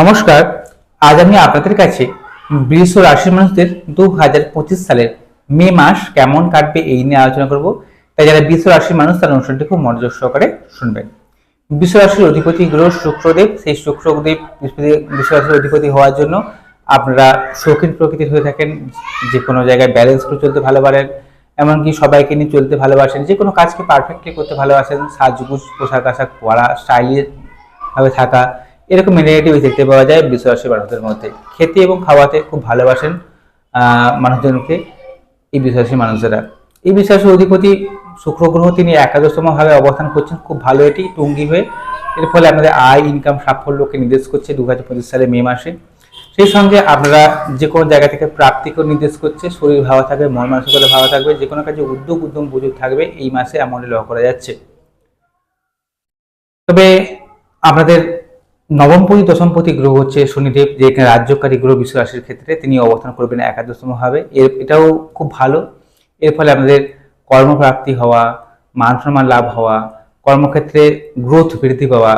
নমস্কার, আজ আমি আপনাদের কাছে বৃষ রাশির মানুষদের দু হাজার পঁচিশ সালের মে মাস কেমন কাটবে এই নিয়ে আলোচনা করব। তাই যারা বৃষ রাশির মানুষ, তারা অনুষ্ঠানটি খুব মনোযোগ সহকারে শুনবেন। বৃষ রাশির অধিপতি গ্রহ শুক্রদেব, সেই শুক্রদেব বৃষ রাশির অধিপতি হওয়ার জন্য আপনারা শৌখিন প্রকৃতির হয়ে থাকেন, যে কোনো জায়গায় ব্যালেন্স করে চলতে ভালো পারেন এমনকি সবাইকে নিয়ে চলতে ভালোবাসেন, যে কোনো কাজকে পারফেক্টলি করতে ভালোবাসেন, সাজগুজ, পোশাক আশাক পরা স্টাইলিশ ভাবে থাকা এরকম নেগেটিভ দেখতে পাওয়া যায় বিশ্বরাশি মানুষদের মধ্যে। খেতে এবং খাওয়াতে খুব ভালোবাসেন মানুষজনকে এই বিশ্বাসী মানুষেরা। এই বিশ্বাসের অধিপতি শুক্র গ্রহ, তিনি একাদশতম ভাবে অবস্থান করছেন, খুব ভালো এটি, টুঙ্গি হয়ে। এর ফলে আমাদের আয় ইনকাম সাফল্যকে নির্দেশ করছে দু হাজার পঁচিশ সালে মে মাসে। সেই সঙ্গে আপনারা যে কোনো জায়গা থেকে প্রাপ্তিকেও নির্দেশ করছে, শরীর ভালো থাকবে, মন মানসিকতা ভালো থাকবে, যে কোনো কাজে উদ্যোগ, উদ্যম বুঝুক থাকবে, এই মাসে এমনই লক্ষ্য করা যাচ্ছে। তবে আপনাদের নবমপতি দশমপতি গ্রহ হচ্ছে শনিদেব যে রাজ্যকারী গ্রহ বিশ্ব রাশির ক্ষেত্রে তিনি অবস্থান করবেন একাদশতম ভাবে। এর এটাও খুব ভালো। এর ফলে আপনাদের কর্মপ্রাপ্তি হওয়া মান সম্মান লাভ হওয়া কর্মক্ষেত্রে গ্রোথ বৃদ্ধি পাওয়া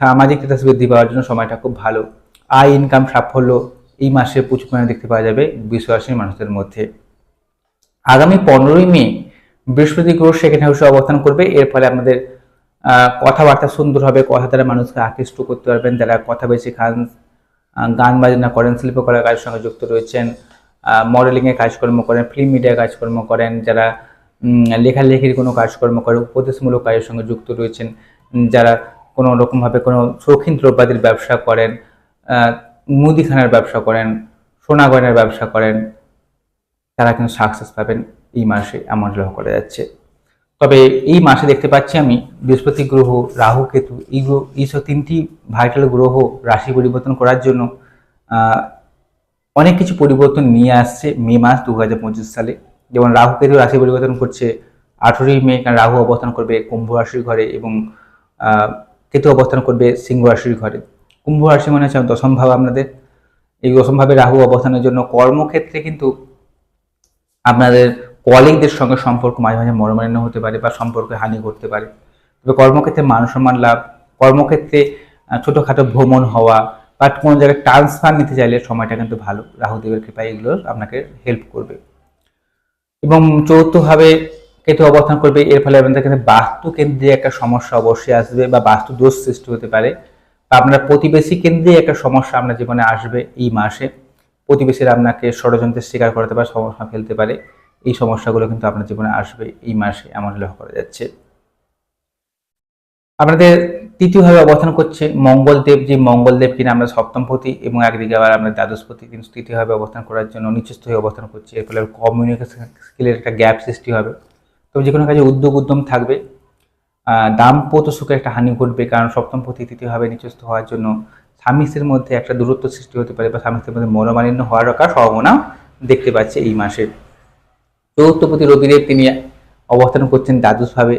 সামাজিক স্ট্যাটাস বৃদ্ধি পাওয়ার জন্য সময়টা খুব ভালো। আয় ইনকাম সাফল্য এই মাসে প্রচুর পরিমাণে দেখতে পাওয়া যাবে বিশ্ব রাশির মানুষদের মধ্যে। আগামী পনেরোই মে বৃহস্পতি গ্রহ সেকেন্ড হাউসে অবস্থান করবে। এর ফলে আহ, কথাবার্তা সুন্দর হবে কথা দ্বারা মানুষকে আকৃষ্ট করতে পারবেন। যারা কথা বেশি খান গান বাজনা করেন, শিল্পকলার কাজের সঙ্গে যুক্ত রয়েছেন মডেলিংয়ের কাজকর্ম করেন ফিল্ম মিডিয়ার কাজকর্ম করেন, যারা লেখালেখির কোনো কাজকর্ম করেন উপদেশমূলক কাজের সঙ্গে যুক্ত রয়েছেন যারা কোনো রকমভাবে কোনো শৌখিন দ্রব্যাদির ব্যবসা করেন মুদিখানার ব্যবসা করেন, সোনা গয়নার ব্যবসা করেন, তারা কিন্তু সাকসেস পাবেন। এই মাসে এমন লক্ষ্য করা যাচ্ছে। তবে এই মাসে দেখতে পাচ্ছি আমি বৃহস্পতি গ্রহ, রাহু, কেতু এই গ্রহ এইসব তিনটি ভাইটাল গ্রহ রাশি পরিবর্তন করার জন্য অনেক কিছু পরিবর্তন নিয়ে আসছে মে মাস দু হাজার পঁচিশ সালে। যেমন রাহু, কেতু রাশি পরিবর্তন করছে আঠেরোই মে, কারণ রাহু অবস্থান করবে কুম্ভ রাশির ঘরে এবং কেতু অবস্থান করবে সিংহ রাশির ঘরে। কুম্ভ রাশি মানে হচ্ছে দশম ভাব আপনাদের। এই দশম ভাবে রাহু অবস্থানের জন্য কর্মক্ষেত্রে কিন্তু আপনাদের কলিগদের সঙ্গে সম্পর্ক মাঝে মাঝে মনোমালিন্য হতে পারে বা সম্পর্কে হানি করতে পারে। তবে কর্মক্ষেত্রে মান সম্মান লাভ, কর্মক্ষেত্রে ছোটোখাটো ভ্রমণ হওয়া বা কোনো জায়গায় ট্রান্সফার নিতে চাইলে সময়টা কিন্তু ভালো। রাহুদেবের কৃপায় এগুলো আপনাকে হেল্প করবে। এবং চতুর্থভাবে কেতু অবস্থান করবে, এর ফলে আপনাদের কিন্তু বাস্তু কেন্দ্রে একটা সমস্যা অবশ্যই আসবে বা বাস্তু দোষ সৃষ্টি হতে পারে। বা আপনার প্রতিবেশী কেন্দ্রে একটা সমস্যা আপনার জীবনে আসবে এই মাসে। প্রতিবেশীরা আপনাকে ষড়যন্ত্রের শিকার করতে পারে, সমস্যা ফেলতে পারে। এই সমস্যাগুলো কিন্তু আপনার জীবনে আসবে এই মাসে এমন লক্ষ্য করা যাচ্ছে। আপনাদের তৃতীয়ভাবে অবস্থান করছে মঙ্গলদেব। যে মঙ্গলদেব কিনা আমরা সপ্তমপতি এবং একদিকে আবার আমরা দ্বাদশপতি কিন্তু তৃতীয়ভাবে অবস্থান করার জন্য নিচস্থ হয়ে অবস্থান করছে। এর ফলে কমিউনিকেশন স্কিলের একটা গ্যাপ সৃষ্টি হবে। তবে যে কোনো কাজে উদ্যোগ উদ্যম থাকবে। দাম্পত্য সুখে একটা হানি ঘটবে কারণ সপ্তমপতি তৃতীয়ভাবে নিচস্থ হওয়ার জন্য স্বামী স্ত্রীর মধ্যে একটা দূরত্ব সৃষ্টি হতে পারে বা স্বামী স্ত্রীর মধ্যে মনোমালিন্য হওয়ার একটা সম্ভাবনা দেখতে পাচ্ছে এই মাসে। চতুর্থপতি রবিদেব তিনি অবস্থান করছেন দ্বাদশভাবে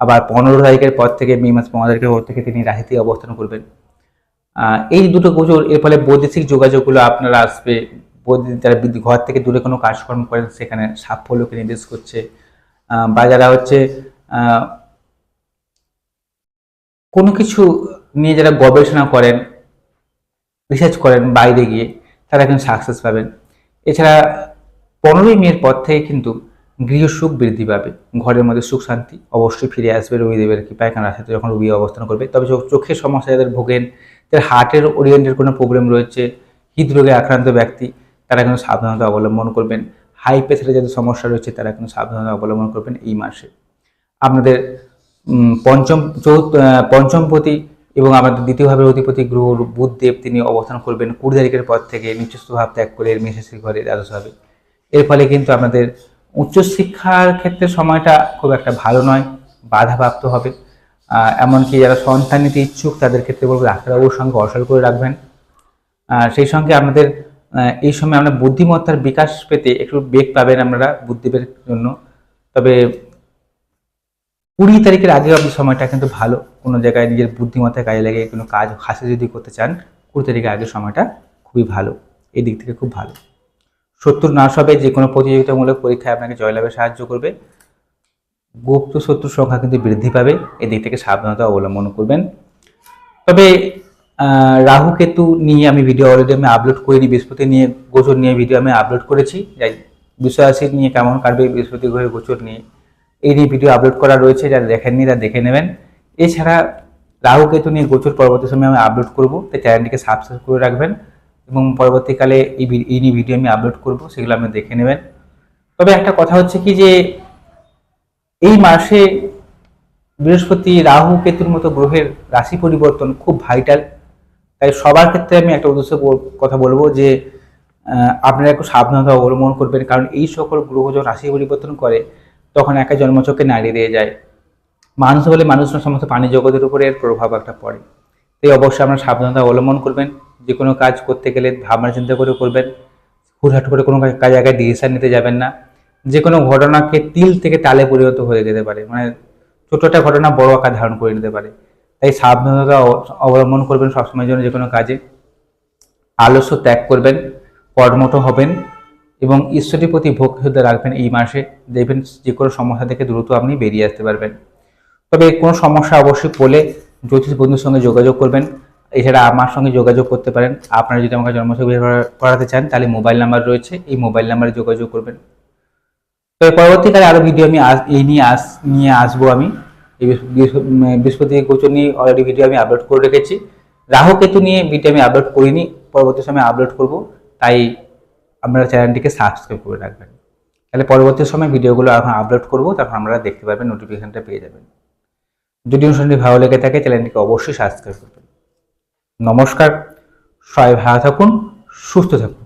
আবার পনেরো তারিখের পর থেকে মে মাস পনেরো তারিখের পর থেকে তিনি রাশিতে অবস্থান করবেন। এই দুটো গোচর, এর ফলে বৈদেশিক যোগাযোগগুলো আপনারা আসবে। বৈদেশিক যারা ঘর থেকে দূরে কোনো কাজকর্ম করেন, সেখানে সাফল্যকে নির্দেশ করছে। বা যারা হচ্ছে কোনো কিছু নিয়ে যারা গবেষণা করেন রিসার্চ করেন বাইরে গিয়ে, তারা কিন্তু সাকসেস পাবেন। এছাড়া পনেরোই মের পর থেকে কিন্তু গৃহসুখ বৃদ্ধি পাবে। ঘরের মধ্যে সুখ শান্তি অবশ্যই ফিরে আসবে রবিদেবের কৃপায় কারণ রাশিতে যখন রবি অবস্থান করবে। তবে চোখ- চোখের সমস্যা যাদের ভোগেন যাদের হার্টের ওরিয়েন্টের কোনো প্রবলেম রয়েছে, হৃদরোগে আক্রান্ত ব্যক্তি, তারা কিন্তু সাবধানতা অবলম্বন করবেন। হাই প্রেসারে যাদের সমস্যা রয়েছে, তারা কিন্তু সাবধানতা অবলম্বন করবেন এই মাসে। আপনাদের পঞ্চম, চৌথ পঞ্চমপতি এবং আমাদের দ্বিতীয়ভাবে অধিপতি গ্রহ বুধদেব, তিনি অবস্থান করবেন কুড়ি তারিখের পর থেকে নিচস্থ ভাব ত্যাগ করে মেষের ঘরে দ্বাদশ হবে। এর ফলে কিন্তু আপনাদের উচ্চশিক্ষার ক্ষেত্রে সময়টা খুব একটা ভালো নয় বাধাপ্রাপ্ত হবে। এমনকি যারা সন্তান নিতে ইচ্ছুক তাদের ক্ষেত্রে বলব ডাক্তারবাবুর সঙ্গে অসল করে রাখবেন। সেই সঙ্গে আহ, এই সময় আমরা বুদ্ধিমত্তার বিকাশ পেতে একটু বেগ পাবেন আপনারা বুদ্ধিবের জন্য। তবে কুড়ি তারিখের আগে অব্দি সময়টা কিন্তু ভালো। কোনো জায়গায় নিজের বুদ্ধিমত্তায় কাজে লাগে কোনো কাজ হাসে যদি করতে চান কুড়ি তারিখের আগে সময়টা খুবই ভালো। এই দিক থেকে খুব ভালো। শত্রু নাশ হবে যে কোনো প্রতিযোগিতামূলক পরীক্ষায় আপনাকে জয়লাভে সাহায্য করবে। গুপ্ত শত্রুর সংখ্যা কিন্তু বৃদ্ধি পাবে। এদিক থেকে সাবধানতা অবলম্বন করবেন। তবে রাহু কেতু নিয়ে আমি ভিডিও অলরেডি আমি আপলোড করিনি। বৃহস্পতি নিয়ে, গোচর নিয়ে ভিডিও আমি আপলোড করেছি। যাই বিশ্বাসী নিয়ে কেমন কাটবে, বৃহস্পতি গ্রহের গোচর নিয়ে। এই নিয়ে ভিডিও আপলোড করা রয়েছে, যারা দেখেননি তারা দেখে নেবেন। এছাড়া রাহু কেতু নিয়ে গোচর পরবর্তী সময় আমি আপলোড করব। তাই চ্যানেলটিকে সাবস্ক্রাইব করে রাখবেন। এবং পরবর্তীকালে এই এই ভিডিও আমি আপলোড করব, সেগুলো আপনি দেখে নেবেন। তবে একটা কথা হচ্ছে কি যে, এই মাসে বৃহস্পতি রাহু কেতুর মতো গ্রহের রাশি পরিবর্তন খুব ভাইটাল তাই সবার ক্ষেত্রে আমি একটা উদ্দেশ্য কথা বলব যে আপনারা একটু সাবধানতা অবলম্বন করবেন, কারণ এই সকল গ্রহ যখন রাশি পরিবর্তন করে, তখন একা জন্মচক্রে নাড়িয়ে দিয়ে যায়। মানুষ বলে মানুষ সমস্ত প্রাণী জগতের উপরে এর প্রভাব একটা পড়ে। তাই অবশ্যই আপনারা সাবধানতা অবলম্বন করবেন। যে কোনো কাজ করতে গেলে ভাবনা চিন্তা করে করবেন, হুটহাট করে কোনো কাজ জায়গায় ডিসিশন নিতে যাবেন না। যে কোনো ঘটনাকে তিল থেকে তালে পরিণত হয়ে যেতে পারে। মানে ছোটো একটা ঘটনা বড় আকার ধারণ করে নিতে পারে। তাই সাবধানতা অবলম্বন করবেন সবসময়ের জন্য যে কোনো কাজে। আলস্য ত্যাগ করবেন, কর্মঠ হবেন এবং ঈশ্বরের প্রতি ভক্তি শ্রদ্ধা রাখবেন এই মাসে। দেখবেন যে কোনো সমস্যা থেকে দ্রুত আপনি বেরিয়ে আসতে পারবেন। তবে কোনো সমস্যা অবশ্যই পড়লে জ্যোতিষ বন্ধুর সঙ্গে যোগাযোগ করবেন। এছাড়া আমার সঙ্গে যোগাযোগ করতে পারেন। আপনারা যদি আমাকে জন্মছবি করাতে চান, তাহলে মোবাইল নাম্বার রয়েছে। এই মোবাইল নাম্বারে যোগাযোগ করবেন। তো পরবর্তীকালে আরও ভিডিও আমি এই নিয়ে আস, নিয়ে আসব আমি। এই বৃহস্পতি গোচর নিয়ে অলরেডি ভিডিও আমি আপলোড করে রেখেছি। রাহু কেতু নিয়ে ভিডিও আমি আপলোড করিনি। পরবর্তী সময় আপলোড করব। তাই আপনারা চ্যানেলটিকে সাবস্ক্রাইব করে রাখবেন। তাহলে পরবর্তী সময় ভিডিওগুলো এখন আপলোড করব। তখন আপনারা দেখতে পারবেন নোটিফিকেশনটা পেয়ে যাবেন। যদি অনুষ্ঠানটি ভালো লেগে থাকে চ্যানেলটিকে অবশ্যই সাবস্ক্রাইব করবেন। নমস্কার সবাই ভালো থাকুন সুস্থ থাকুন।